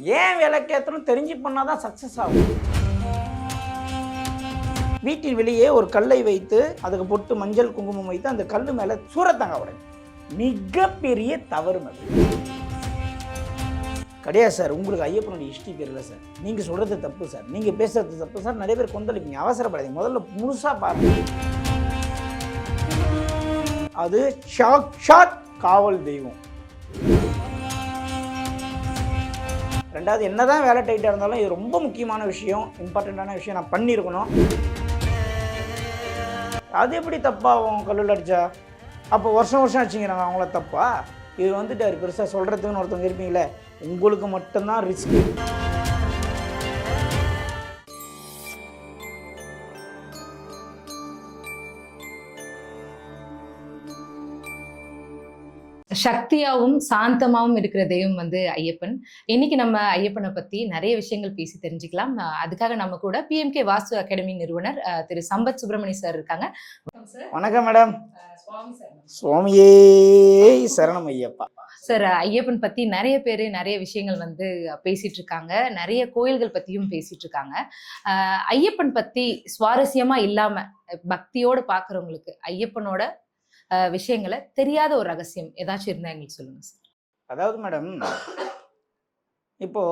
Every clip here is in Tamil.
ஏன் விளக்கேற்றணும் தெரிஞ்சு பண்ணால் தான் சக்ஸஸ் ஆகும். வீட்டின் வெளியே ஒரு கல்லை வைத்து அதுக்கு பொட்டு மஞ்சள் குங்குமம் வைத்து அந்த கல் மேலே சூரத்தாங்க உடனே மிகப்பெரிய தவறு அது. கிடையாது சார் உங்களுக்கு ஐயப்பனுடைய ஹிஸ்ட்ரி தெரியல சார். நீங்கள் சொல்கிறது தப்பு சார். நீங்கள் பேசுகிறது தப்பு சார். நிறைய பேர் கொந்தளிப்பீங்க அவசரப்படாதீங்க. முதல்ல முழுசாக பாருங்க. அது ஷாக் சாக்ஷாத் காவல் தெய்வம். ரெண்டாவது என்னதான் வேலை டைட்டாக இருந்தாலும் இது ரொம்ப முக்கியமான விஷயம் இம்பார்ட்டண்ட்டான விஷயம் நான் பண்ணியிருக்கணும். அது எப்படி தப்பாகும் கல்லூரில் அடிச்சா? அப்போ வருஷம் வருஷம் வச்சுங்கிறாங்க அவங்கள தப்பா? இது வந்துட்டு அவர் பெருசாக சொல்கிறதுக்குன்னு ஒருத்தவங்க இருப்பீங்களே உங்களுக்கு மட்டும்தான் ரிஸ்க் சக்தியாவும் சாந்தமாவும் இருக்கிற தெய்வம் வந்து ஐயப்பன். இன்னைக்கு நம்ம ஐயப்பனை பத்தி நிறைய விஷயங்கள் பேசி தெரிஞ்சுக்கலாம். அதுக்காக நம்ம கூட பிஎம்கே வாஸ்து அகாடமி நிறுவனர் திரு சம்பத் சுப்பிரமணி சார் இருக்காங்க. வணக்கம் மேடம் சுவாமியே சரணம் ஐயப்பா. சார் ஐயப்பன் பத்தி நிறைய பேர் நிறைய விஷயங்கள் வந்து பேசிட்டு இருக்காங்க. நிறைய கோயில்கள் பத்தியும் பேசிட்டு இருக்காங்க. ஐயப்பன் பத்தி சுவாரஸ்யமா இல்லாம பக்தியோட பாக்குறவங்களுக்கு ஐயப்பனோட விஷயங்களை தெரியாத ஒரு ரகசியம் ஏதாச்சும் இருந்தால் எங்களுக்கு சொல்லுங்க சார் அதாவது மேடம் இப்போ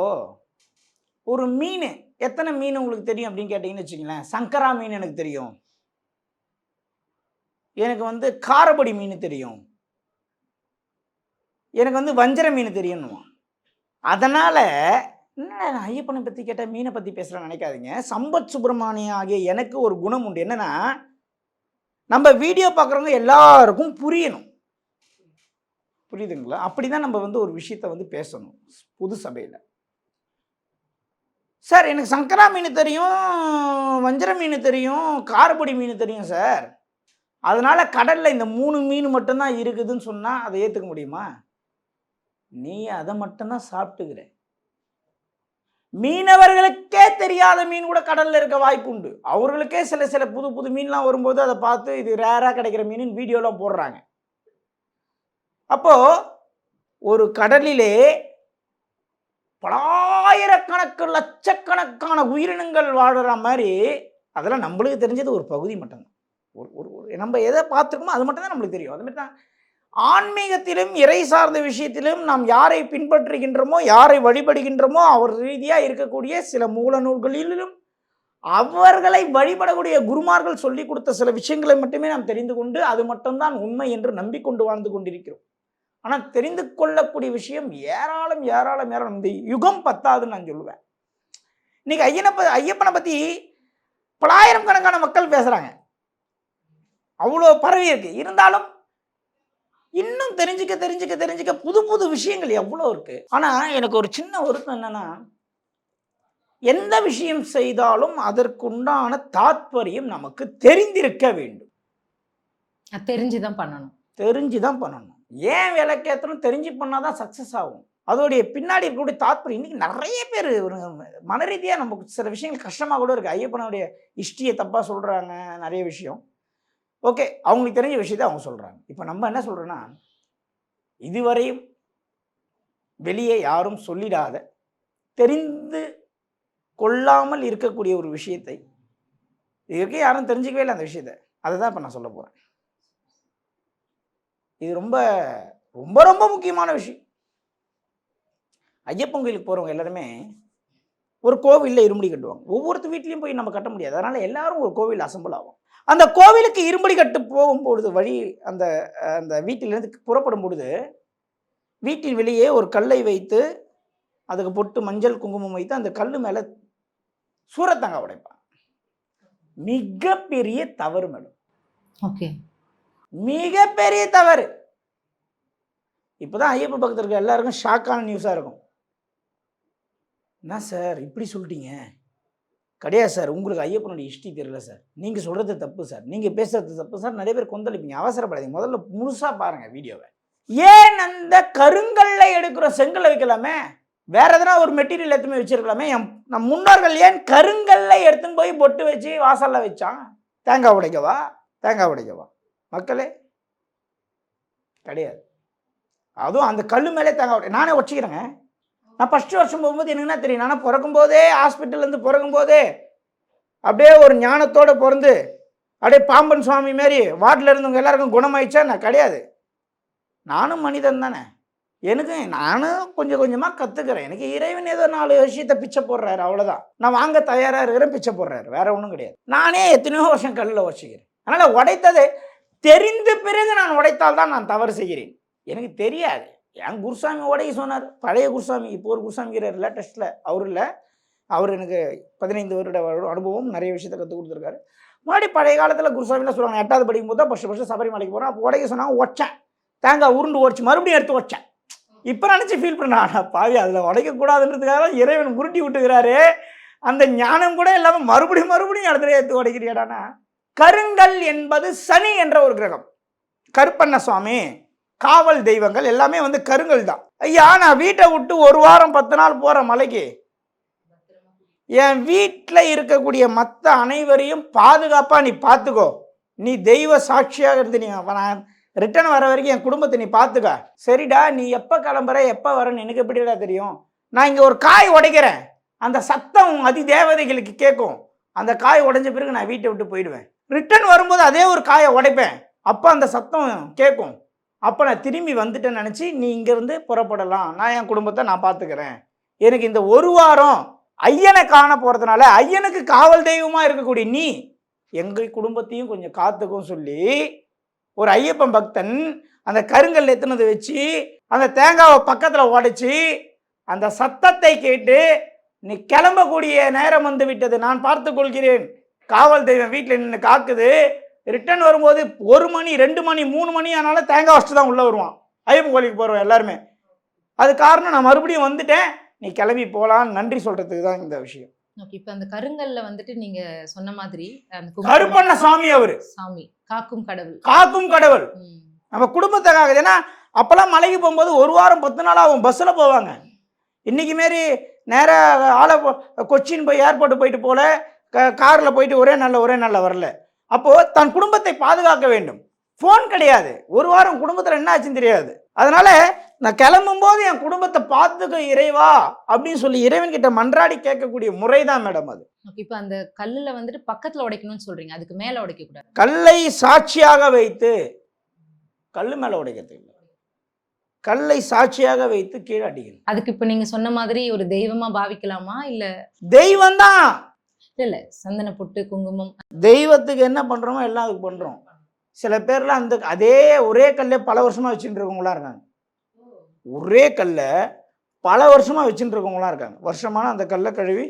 ஒரு மீன் எத்தனை மீன் உங்களுக்கு தெரியும் அப்படின்னு கேட்டிங்கன்னு வச்சுங்களேன் சங்கரா மீன் எனக்கு தெரியும். எனக்கு வந்து காரப்படி மீன் தெரியும். எனக்கு வந்து வஞ்சர மீன் தெரியணுமா அதனால் என்ன நான் ஐயப்பனை பற்றி கேட்டால் மீனை பற்றி பேசுகிறேன்னு நினைக்காதீங்க. சம்பத் சுப்பிரமணியம் ஆகிய எனக்கு ஒரு குணம் உண்டு. என்னென்னா நம்ம வீடியோ பார்க்குறவங்க எல்லாருக்கும் புரியணும். புரியுதுங்களா? அப்படி தான் நம்ம வந்து ஒரு விஷயத்தை வந்து பேசணும் புது சபையில். சார் எனக்கு சங்கரா மீன் தெரியும் வஞ்சர மீன் தெரியும் காரப்பொடி மீன் தெரியும் சார். அதனால் கடலில் இந்த மூணு மீன் மட்டும்தான் இருக்குதுன்னு சொன்னால் அதை ஏற்றுக்க முடியுமா? நீ அதை மட்டும்தான் சாப்பிட்டுக்கிற. மீனவர்களுக்கே தெரியாத மீன் கூட கடல்ல இருக்க வாய்ப்பு உண்டு அவர்களுக்கே சில சில புது புது மீன்லாம் வரும்போது அதை பார்த்து இது ரேராக கிடைக்கிற மீன் வீடியோலாம் போடுறாங்க. அப்போ ஒரு கடலிலே பலாயிரக்கணக்கு லட்சக்கணக்கான உயிரினங்கள் வாழுற மாதிரி அதெல்லாம் நம்மளுக்கு தெரிஞ்சது ஒரு பகுதி மட்டும்தான். ஒரு ஒரு ஒரு நம்ம எதை பார்த்துருக்கோமோ அது மட்டும்தான் நம்மளுக்கு தெரியும். அது மாதிரி தான் ஆன்மீகத்திலும் இறை சார்ந்த விஷயத்திலும் நாம் யாரை பின்பற்றுகின்றோமோ யாரை வழிபடுகின்றோமோ அவர் ரீதியாக இருக்கக்கூடிய சில மூல நூல்களிலும் அவர்களை வழிபடக்கூடிய குருமார்கள் சொல்லி கொடுத்த சில விஷயங்களை மட்டுமே நாம் தெரிந்து கொண்டு அது மட்டும்தான் உண்மை என்று நம்பிக்கொண்டு வாழ்ந்து கொண்டிருக்கிறோம். ஆனால் தெரிந்து கொள்ளக்கூடிய விஷயம் ஏராளம் ஏராளம் ஏராளம். இந்த யுகம் பத்தாதுன்னு நான் சொல்லுவேன். இன்னைக்கு ஐயனை ப ஐயப்பனை பற்றி பலாயிரம் கணக்கான மக்கள் பேசுகிறாங்க அவ்வளோ பரவி இருக்கு. இருந்தாலும் இன்னும் தெரிஞ்சுக்க தெரிஞ்சுக்க தெரிஞ்சுக்க புது புது விஷயங்கள் எவ்வளோ இருக்கு? ஆனால் எனக்கு ஒரு சின்ன வருத்தம் என்னன்னா எந்த விஷயம் செய்தாலும் அதற்குண்டான தாத்பரியம் நமக்கு தெரிந்திருக்க வேண்டும். அது தெரிஞ்சுதான் பண்ணணும். தெரிஞ்சு தான் பண்ணணும். ஏன் விளக்கேற்றணும் தெரிஞ்சு பண்ணால் தான் சக்ஸஸ் ஆகும். அதோடைய பின்னாடி இருக்கக்கூடிய தாத்பரியம். இன்னைக்கு நிறைய பேர் ஒரு மன ரீதியாக நமக்கு சில விஷயங்கள் கஷ்டமாக கூட இருக்குது ஐயப்பனுடைய ஹிஸ்ட்ரியை தப்பாக சொல்கிறாங்க நிறைய விஷயம். ஓகே அவங்களுக்கு தெரிஞ்ச விஷயத்தை அவங்க சொல்கிறாங்க இப்போ நம்ம என்ன சொல்கிறோன்னா இதுவரையும் வெளியே யாரும் சொல்லிடாத தெரிந்து கொள்ளாமல் இருக்கக்கூடிய ஒரு விஷயத்தை இதுக்கு யாரும் தெரிஞ்சுக்கவே இல்லை அந்த விஷயத்தை. அதை தான் இப்போ நான் சொல்ல போகிறேன் இது ரொம்ப ரொம்ப ரொம்ப முக்கியமான விஷயம். ஐயப்பன் கோயிலுக்கு போகிறவங்க எல்லாருமே ஒரு கோவிலில் இருமுடி கட்டுவாங்க. ஒவ்வொருத்த வீட்லேயும் போய் நம்ம கட்ட முடியாது. அதனால் எல்லாரும் ஒரு கோவில் அசம்பிள் ஆகும். அந்த கோவிலுக்கு இரும்படி கட்டு போகும்பொழுது வழி அந்த அந்த வீட்டிலிருந்து புறப்படும் பொழுது வீட்டின் வெளியே ஒரு கல்லை வைத்து அதுக்கு பொட்டு மஞ்சள் குங்குமம் வைத்து அந்த கல் மேலே சூரத்தங்க உடைப்பாங்க. மிகப்பெரிய தவறு மேடம். ஓகே. மிகப்பெரிய தவறு. இப்போதான் ஐயப்ப பக்தர்கள் எல்லாருக்கும் ஷாக்கான நியூஸாக இருக்கும். என்ன சார் இப்படி சொல்லிட்டீங்க? கிடையாது சார். உங்களுக்கு ஐயப்பனுடைய ஹிஸ்ட்ரி தெரியல சார். நீங்கள் சொல்கிறது தப்பு சார். நீங்கள் பேசுகிறது தப்பு சார். நிறைய பேர் கொந்தளிப்பீங்க. அவசரப்படாதீங்க. முதல்ல முழுசாக பாருங்கள் வீடியோவை. ஏன் அந்த கருங்கல்ல எடுக்கிற செங்கல்ல வைக்கலாமே? வேற எதனா ஒரு மெட்டீரியல் எடுத்துமே வச்சிருக்கலாமே? என் நம் முன்னோர்கள் ஏன் கருங்கல்ல எடுத்துன்னு போய் பொட்டு வச்சு வாசல்ல வச்சான்? தேங்காய் உடைக்கவா? தேங்காய் உடைக்கவா? மக்களே. கிடையாது. அதுவும் அந்த கல் மேலே தேங்காய் உடை நானே வச்சுக்கிறேங்க நான் ஃபஸ்ட்டு வருஷம் போகும்போது எனக்கு என்ன தெரியும்? நான் பிறக்கும்போதே ஹாஸ்பிட்டல்லேருந்து பிறக்கும்போதே அப்படியே ஒரு ஞானத்தோடு பிறந்து அப்படியே பாம்பன் சுவாமி மாரி வார்டில் இருந்தவங்க எல்லாருக்கும் குணமாயிடுச்சா? நான் கிடையாது. நானும் மனிதன் தானே. எனக்கு நானும் கொஞ்சம் கொஞ்சமாக கற்றுக்கிறேன் எனக்கு இறைவன் ஏதோ நாலு விஷயத்தை பிச்சை போடுறாரு அவ்வளோதான் நான் வாங்க தயாராக இருக்கிறேன் பிச்சை போடுறாரு. வேற ஒன்றும் கிடையாது. நானே எத்தனையோ வருஷம் கல்லில் வச்சுக்கிறேன் அதனால் உடைத்தது தெரிந்த பிறகு நான் உடைத்தால் தான் நான் தவறு செய்கிறேன். எனக்கு தெரியாது. என் குருசாமி உடைய சொன்னார். பழைய குருசாமி இப்போ ஒரு குருசாமிங்கிறார் லேட்டஸ்ட்டில் அவர் இல்லை. அவர் எனக்கு பதினைந்து வருட அனுபவம் நிறைய விஷயத்தை கற்றுக் கொடுத்துருக்காரு. முன்னாடி பழைய காலத்தில் குருசாமிலாம் சொல்லுவாங்க எட்டாவது படிக்கும் போது தான் ஃபஸ்ட்டு ஃபஸ்ட்டு சபரிமலைக்கு போகிறோம் அப்போ உடைய சொன்னாங்க உடைச்சேன். தேங்காய் உருண்டு உடச்சி மறுபடியும் எடுத்து உடச்சேன். இப்போ நினச்சி ஃபீல் பண்ண ஆனால் பாவி அதில் உடைக்கக்கூடாதுன்றதுக்காக தான் இறைவன் உருட்டி விட்டுக்கிறாரு. அந்த ஞானம் கூட இல்லாமல் மறுபடியும் மறுபடியும் இடத்துல எடுத்து உடைக்கிறியாடானா கருங்கல் என்பது சனி என்ற ஒரு கிரகம். கருப்பண்ண சுவாமி. காவல் தெய்வங்கள் எல்லாமே வந்து கருங்கல் தான். ஐயா நான் வீட்டை விட்டு ஒரு வாரம் பத்து நாள் போகிற மலைக்கு என் வீட்டில் இருக்கக்கூடிய மற்ற அனைவரையும் பாதுகாப்பாக நீ பார்த்துக்கோ நீ தெய்வ சாட்சியாக இருந்து நீ நான் ரிட்டர்ன் வர வரைக்கும் என் குடும்பத்தை நீ பார்த்துக்க சரிடா நீ எப்போ கிளம்புற எப்போ வரன்னு எனக்கு எப்படிடா தெரியும்? நான் இங்கே ஒரு காய் உடைக்கிறேன். அந்த சத்தம் அதி தேவதைகளுக்கு கேட்கும். அந்த காய் உடைஞ்ச பிறகு நான் வீட்டை விட்டு போயிடுவேன். ரிட்டர்ன் வரும்போது அதே ஒரு காயை உடைப்பேன். அப்போ அந்த சத்தம் கேட்கும். அப்போ நான் திரும்பி வந்துட்டேன்னு நினச்சி நீ இங்கேருந்து புறப்படலாம். நான் என் குடும்பத்தை நான் பார்த்துக்கிறேன் எனக்கு இந்த ஒரு வாரம் ஐயனை காண போகிறதுனால ஐயனுக்கு காவல் தெய்வமாக இருக்கக்கூடிய நீ எங்கள் குடும்பத்தையும் கொஞ்சம் காத்துக்கும் சொல்லி ஒரு ஐயப்பன் பக்தன் அந்த கருங்கல் எத்தினதை வச்சு அந்த தேங்காவை பக்கத்தில் உடைச்சி அந்த சத்தத்தை கேட்டு நீ கிளம்பக்கூடிய நேரம் வந்து விட்டது. நான் பார்த்து கொள்கிறேன். காவல் தெய்வம் வீட்டில் நின்று காக்குது. ரிட்டர்ன் வரும்போது ஒரு மணி ரெண்டு மணி மூணு மணி ஆனாலும் தேங்காய் வச்சுட்டு தான் உள்ளே வருவான். ஐயப்பன் கோயிலுக்கு போகிறோம் எல்லாருமே. அது காரணம் நான் மறுபடியும் வந்துட்டேன். நீ கிளம்பி போகலாம் நன்றி சொல்கிறதுக்கு தான் இந்த விஷயம். இப்ப அந்த கருங்கல்ல வந்துட்டு நீங்க சொன்ன மாதிரி கருப்பண்ண சாமி அவரு. சாமி காக்கும் கடவுள். காக்கும் கடவுள். நம்ம குடும்பத்துக்காக ஏன்னா அப்போல்லாம் மலைக்கு போகும்போது ஒரு வாரம் பத்து நாள் ஆகும் பஸ்ஸில் போவாங்க. இன்னைக்கு மாரி நேராக ஆளை கொச்சின் போய் ஏர்போர்ட் போயிட்டு போல க காரில் போயிட்டு ஒரே நாளில் ஒரே நாளில் வரல. அப்போது தன் குடும்பத்தை பாதுகாக்க வேண்டும். ஃபோன் கிடையாது. ஒரு வாரம் குடும்பத்தில் என்ன ஆச்சுன்னு தெரியாது. அதனால நான் கிளம்பும்போது என் குடும்பத்தை பார்த்துக்க இறைவா அப்படின்னு சொல்லி இறைவன் கிட்ட மன்றாடி கேட்கக்கூடிய முறை தான் மேடம் அது. இப்ப அந்த கல்லுல வந்துட்டு பக்கத்துல உடைக்கணும்னு சொல்றீங்க. அதுக்கு மேல உடைக்க கூடாது. கல்லை சாட்சியாக வைத்து கல் மேலே உடைக்கிறது இல்லை. கல்லை சாட்சியாக வைத்து கீழே அடிக்கணும். அதுக்கு இப்ப நீங்க சொன்ன மாதிரி ஒரு தெய்வமா பாவிக்கலாமா? இல்ல தெய்வம் தான் இல்ல சந்தன பொட்டு குங்குமம். தெய்வத்துக்கு என்ன பண்ணுறோமோ எல்லாம் அதுக்கு பண்ணுறோம் சில பேர்லாம் அந்த அதே ஒரே கல்லே பல வருஷமாக வச்சுட்டு இருக்கவங்களாம் இருக்காங்க. ஒரே கல்லை பல வருஷமாக வச்சுட்டு இருக்கவங்களா இருக்காங்க. வருஷமான அந்த கல்லை கழுவி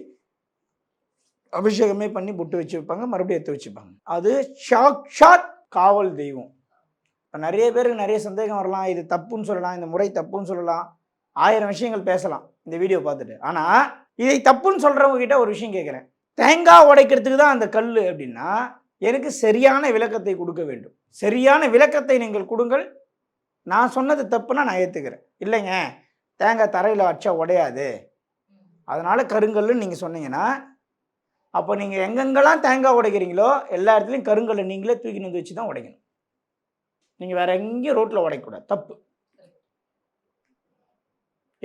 அபிஷேகமே பண்ணி புட்டு வச்சு வைப்பாங்க மறுபடியும் எடுத்து வச்சுப்பாங்க. அது சாக்ஷாத் காவல் தெய்வம். இப்போ நிறைய பேருக்கு நிறைய சந்தேகம் வரலாம் இது தப்புன்னு சொல்லலாம் இந்த முறை தப்புன்னு சொல்லலாம் ஆயிரம் விஷயங்கள் பேசலாம் இந்த வீடியோ பார்த்துட்டு. ஆனால் இதை தப்புன்னு சொல்கிறவங்க கிட்ட ஒரு விஷயம் கேட்குறேன் தேங்காய் உடைக்கிறதுக்கு தான் அந்த கல் அப்படின்னா எனக்கு சரியான விளக்கத்தை கொடுக்க வேண்டும். சரியான விளக்கத்தை நீங்கள் கொடுங்கள். நான் சொன்னது தப்புனா நான் ஏற்றுக்கிறேன் இல்லைங்க தேங்காய் தரையில் வச்சா உடையாது. அதனால் கருங்கல்னு நீங்கள் சொன்னீங்கன்னா அப்போ நீங்கள் எங்கெங்கெல்லாம் தேங்காய் உடைக்கிறீங்களோ எல்லா இடத்துலையும் கருங்கல்லை நீங்களே தூக்கின்னு வந்து வச்சு தான் உடைக்கணும். நீங்கள் வேறு எங்கேயும் ரோட்டில் உடைக்கக்கூடாது. தப்பு.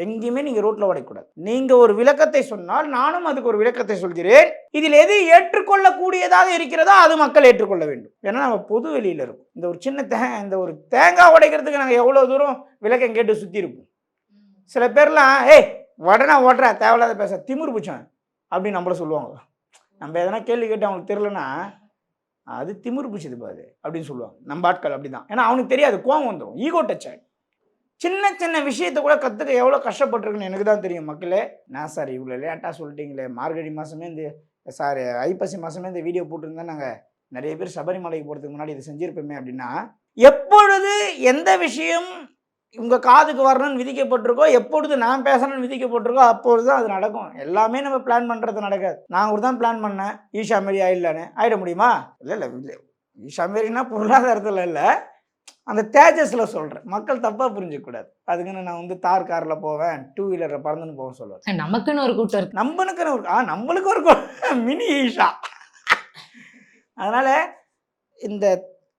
எங்கேயுமே நீங்கள் ரோட்டில் உடைக்கூடாது நீங்கள் ஒரு விளக்கத்தை சொன்னால் நானும் அதுக்கு ஒரு விளக்கத்தை சொல்கிறேன். இதில் எது ஏற்றுக்கொள்ளக்கூடியதாக இருக்கிறதோ அது மக்கள் ஏற்றுக்கொள்ள வேண்டும். ஏன்னா நம்ம பொது வெளியில் இருக்கும். இந்த ஒரு சின்ன தே இந்த ஒரு தேங்காய் உடைக்கிறதுக்கு நாங்கள் எவ்வளோ தூரம் விளக்கம் கேட்டு சுற்றி இருப்போம். சில பேர்லாம் ஏய் உடனே ஓட்டுற தேவையில்லாத பேச திமிர் பிடிச்சேன் அப்படின்னு நம்மள சொல்லுவாங்க. நம்ம எதனா கேள்வி கேட்டு அவங்களுக்கு தெரிலனா அது திமிர் பிடிச்சது பாது அப்படின்னு சொல்லுவாங்க. நம்ம ஆட்கள் அப்படி தான் ஏன்னா அவனுக்கு தெரியாது கோவம் வந்துடும் ஈகோ டச் ஆகிடும் சின்ன சின்ன விஷயத்தை கூட கற்றுக்க எவ்வளோ கஷ்டப்பட்டிருக்குன்னு எனக்கு தான் தெரியும் மக்களே. நான் சார் இவ்வளோ லேட்டாக சொல்லிட்டீங்களே. மார்கழி மாதமே இந்த சார் ஐப்பசி மாதமே இந்த வீடியோ போட்டிருந்தா நாங்கள் நிறைய பேர் சபரிமலைக்கு போகிறதுக்கு முன்னாடி இதை செஞ்சுருப்போமே அப்படின்னா எப்பொழுது எந்த விஷயம் உங்கள் காதுக்கு வரணும்னு விதிக்கப்பட்டிருக்கோ எப்பொழுது நான் பேசணும்னு விதிக்கப்பட்டிருக்கோ அப்பொழுது தான் அது நடக்கும். எல்லாமே நம்ம பிளான் பண்ணுறது நடக்காது. நான் ஒரு தான் பிளான் பண்ணேன். ஈஷா மாரி ஆயிடலான்னு. ஆகிட முடியுமா? இல்லை இல்லை இல்லை. ஈஷா மாரினா பொருளாதாரத்தில் இல்லை. அந்த தேஜஸில் சொல்கிறேன் மக்கள் தப்பாக புரிஞ்சிக்கக்கூடாது. அதுக்குன்னு நான் வந்து தார் காரில் போவேன் டூ வீலரில் பறந்துன்னு போவேன் சொல்லுவேன் நமக்குன்னு ஒரு கூட்டம் இருக்கு. நம்மனுக்கு ஒரு ஆ நம்மளுக்கு ஒரு மினி ஈஷா. அதனால் இந்த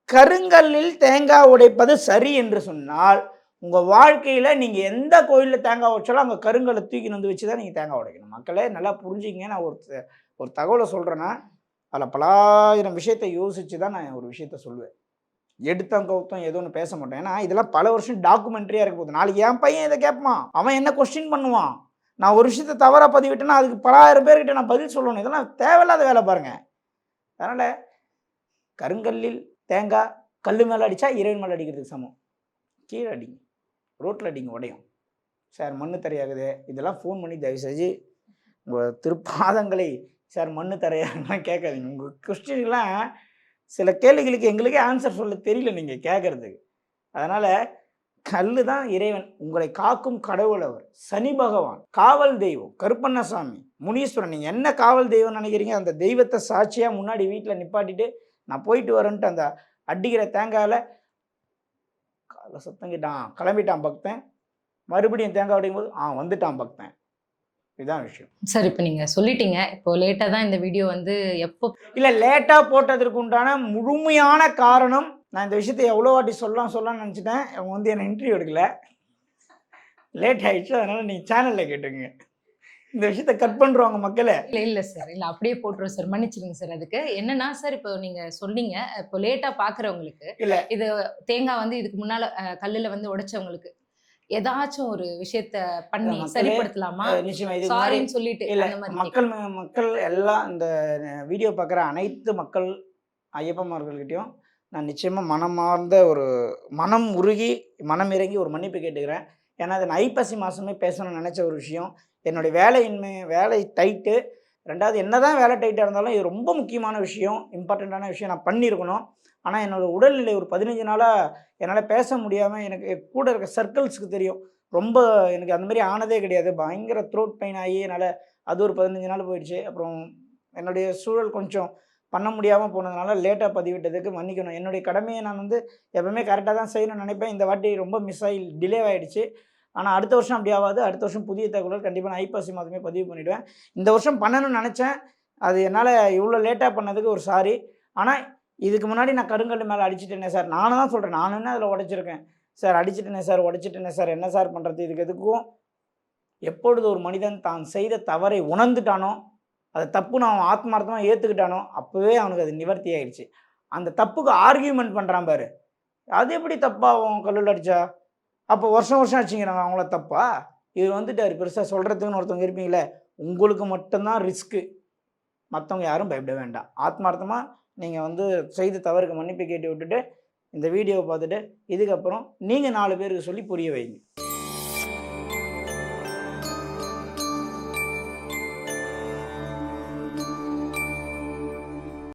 கருங்கல்லில் தேங்காய் உடைப்பது சரி என்று சொன்னால் உங்கள் வாழ்க்கையில் நீங்கள் எந்த கோயிலில் தேங்காய் உடைச்சாலும் அங்கே கருங்கலை தூக்கி வந்து வச்சு தான் நீங்கள் தேங்காய் உடைக்கணும். மக்களே நல்லா புரிஞ்சுங்க நான் ஒரு ஒரு தகவலை சொல்கிறேன்னா அதில் பலாயிரம் விஷயத்தை யோசித்து தான் நான் ஒரு விஷயத்த சொல்லுவேன் எடுத்தம் கவுத்தம் ஏதோ ஒன்று பேச மாட்டேன் ஏன்னா இதெல்லாம் பல வருஷம் டாக்குமெண்ட்ரியாக இருக்க போகுது. நாளைக்கு என் பையன் இதை கேட்பான். அவன் என்ன கொஸ்டின் பண்ணுவான்? நான் ஒரு விஷயத்தை தவறாக பதிவிட்டேன்னா அதுக்கு பலாயிரம் பேர்கிட்ட நான் பதில் சொல்லணும். இதெல்லாம் தேவையில்லாத வேலை பாருங்கள் அதனால் கருங்கல்லில் தேங்காய் கல் மேலே அடித்தா இறைவன் மேலே அடிக்கிறதுக்கு சமம். கீழே அடிங்க. ரோட்டில் அடிங்க உடையும். சார் மண்ணு தரையாகுது. இதெல்லாம் ஃபோன் பண்ணி தயவு செஞ்சு உங்கள் திருப்பாதங்களை சார் மண்ணு தரையாகலாம் கேட்காதீங்க. உங்கள் கொஸ்டின்லாம் சில கேள்விகளுக்கு எங்களுக்கே ஆன்சர் சொல்ல தெரியல நீங்கள் கேட்குறதுக்கு அதனால் கல் தான் இறைவன் உங்களை காக்கும் கடவுள் அவர் சனி பகவான் காவல் தெய்வம் கருப்பண்ணசாமி முனீஸ்வரன். நீங்கள் என்ன காவல் தெய்வம் நினைக்கிறீங்க? அந்த தெய்வத்தை சாட்சியாக முன்னாடி வீட்டில் நிப்பாட்டிட்டு நான் போயிட்டு வரேன்ட்டு அந்த அடிக்கிற தேங்காயில் காலை சத்தங்கிட்டான் கிளம்பிட்டான் பக்தன். மறுபடியும் தேங்காய் உடையும் போது ஆ வந்துட்டான் பக்தன். இதுதான் விஷயம். சார் இப்போ நீங்க சொல்லிட்டீங்க. இப்போ லேட்டா தான் இந்த வீடியோ வந்து எப்போ இல்லை லேட்டாக போட்டதற்கு உண்டான முழுமையான காரணம் நான் இந்த விஷயத்தை எவ்வளோ வாட்டி சொல்லலாம் சொல்லலாம்னு நினச்சிட்டேன். அவங்க வந்து என்னை இன்டர்வியூ எடுக்கல. லேட் ஆயிடுச்சு அதனால் நீங்கள் சேனலில் கேட்டுங்க இந்த விஷயத்தை கட் பண்ணுறவங்க மக்களே. இல்ல இல்ல சார் இல்ல அப்படியே போட்டுருவோம் சார். மன்னிச்சிருங்க சார் அதுக்கு. என்னன்னா சார் இப்போ நீங்க சொன்னீங்க இப்போ லேட்டா பாக்குறவங்களுக்கு இல்ல. இது தேங்காய் வந்து இதுக்கு முன்னால கல்லுல வந்து உடைச்சவங்களுக்கு ஏதாச்சும் ஒரு விஷயத்த பண்ணி சரிப்படுத்தலாமா? சாரின்னு சொல்லிட்டு மக்கள் மக்கள் எல்லாம் இந்த வீடியோ பார்க்குற அனைத்து மக்கள் ஐயப்பமார்கள்கிட்டயும் நான் நிச்சயமாக மனமார்ந்த ஒரு மனம் உருகி மனம் இறங்கி ஒரு மன்னிப்பு கேட்டுக்கிறேன். ஏன்னா அது நான் ஐப்பசி மாதமே பேசணும்னு நினச்ச ஒரு விஷயம். என்னுடைய வேலையின்மை வேலை டைட்டு ரெண்டாவது என்னதான் வேலை டைட்டாக இருந்தாலும் இது ரொம்ப முக்கியமான விஷயம் இம்பார்ட்டண்ட்டான விஷயம் நான் பண்ணியிருக்கணும். ஆனால் என்னோட உடல்நிலை ஒரு பதினஞ்சு நாளாக என்னால் பேச முடியாமல் எனக்கு கூட இருக்க சர்க்கிள்ஸுக்கு தெரியும். ரொம்ப எனக்கு அந்த மாதிரி ஆனதே கிடையாது. பயங்கர த்ரோட் பெயின் ஆகி என்னால் அது ஒரு பதினஞ்சு நாள் போயிடுச்சு. அப்புறம் என்னுடைய சூழல் கொஞ்சம் பண்ண முடியாமல் போனதுனால லேட்டாக பதிவிட்டதுக்கு மன்னிக்கணும். என்னுடைய கடமையை நான் வந்து எப்பவுமே கரெக்டாக தான் செய்யணும்னு நினைப்பேன். இந்த வாட்டி ரொம்ப மிஸ் ஆகி டிலே ஆகிடுச்சு ஆனால் அடுத்த வருஷம் அப்படி ஆகாது அடுத்த வருஷம் புதிய தகவல் கண்டிப்பாக நான் ஐபாசி மாதமே பதிவு பண்ணிவிடுவேன் இந்த வருஷம் பண்ணணும்னு நினச்சேன். அது என்னால் இவ்வளோ லேட்டாக பண்ணதுக்கு ஒரு சாரி. ஆனால் இதுக்கு முன்னாடி நான் கருங்கல் மேலே அடிச்சிட்டேனே சார். நானும் தான் சொல்கிறேன் நானும் என்ன அதில் உடைச்சிருக்கேன். சார் அடிச்சிட்டேனே சார் உடைச்சிட்டேனே சார். என்ன சார் பண்ணுறது இதுக்கு எதுக்கும் எப்பொழுது ஒரு மனிதன் தான் செய்த தவறை உணர்ந்துட்டானோ அதை தப்பு நான் அவன் ஆத்மார்த்தமாக ஏற்றுக்கிட்டானோ அப்போவே அவனுக்கு அது நிவர்த்தி ஆயிடுச்சு அந்த தப்புக்கு ஆர்கியூமெண்ட் பண்ணுறான் பாரு. அது எப்படி தப்பாகும் கல்லில் அடித்தா அப்போ வருஷம் வருஷம் அடிச்சிங்கிறாங்க அவங்கள தப்பா? இது வந்துட்டார். பெருசாக சொல்கிறதுக்குன்னு ஒருத்தவங்க இருப்பீங்களே. உங்களுக்கு மட்டும்தான் ரிஸ்க்கு மற்றவங்க யாரும் பயப்பட வேண்டாம். ஆத்மார்த்தமாக நீங்கள் வந்து செய்த தவறுக்கு மன்னிப்பு கேட்டு விட்டுட்டு இந்த வீடியோவை பார்த்துட்டு இதுக்கப்புறம் நீங்கள் நாலு பேருக்கு சொல்லி புரிய வைங்க.